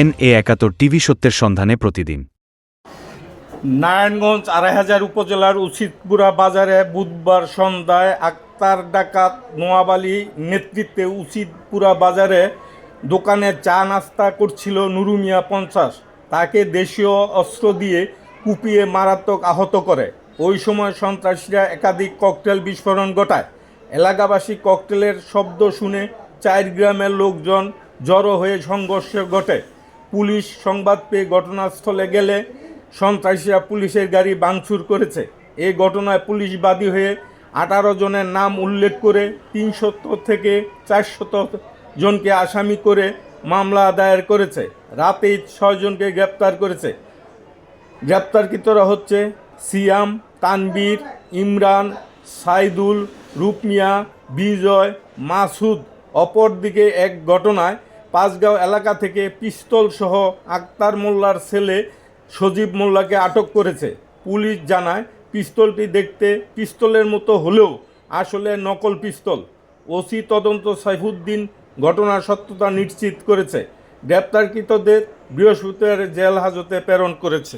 N A একাত্তর TV সত্যের সন্ধানে প্রতিদিন। নারায়ণগঞ্জ আড়াই হাজার উপজেলার উচিতপুরা বাজারে বুধবার সন্ধ্যায় আক্তার ডাকাত নোয়াব আলী নেতৃত্বে উচিতপুরা বাজারে দোকানে চা নাস্তা করছিল নুরুমিয়া পঞ্চাশ। তাকে দেশীয় অস্ত্র দিয়ে কুপিয়ে মারাত্মক আহত করে। ওই সময় সন্ত্রাসীরা একাধিক ককটেল বিস্ফোরণ ঘটায়। এলাকাবাসী ককটেলের শব্দ শুনে চার গ্রামের লোকজন জড়ো হয়ে সংঘর্ষ ঘটে। পুলিশ সংবাদ পেয়ে ঘটনাস্থলে গেলে সন্ত্রাসীরা পুলিশের গাড়ি ভাঙচুর করেছে। এই ঘটনায় পুলিশ বাদী হয়ে আঠারো জনের নাম উল্লেখ করে তিনশত থেকে চারশত জনকে আসামি করে মামলা দায়ের করেছে। রাতেই ছয়জনকে গ্রেপ্তার করেছে। গ্রেপ্তারকৃতরা হচ্ছে সিয়াম, তানবীর, ইমরান, সাইদুল রূপমিয়া বিজয়, মাসুদ। অপরদিকে এক ঘটনায় পাঁচগাঁও এলাকা থেকে পিস্তল সহ আক্তার মোল্লার ছেলে সজীব মোল্লাকে আটক করেছে। পুলিশ জানায়, পিস্তলটি দেখতে পিস্তলের মতো হলেও আসলে নকল পিস্তল। ওসি তদন্ত সাইফুদ্দিন ঘটনার সত্যতা নিশ্চিত করেছে। গ্রেপ্তারকৃতদের বৃহস্পতিবার জেল হাজতে প্রেরণ করেছে।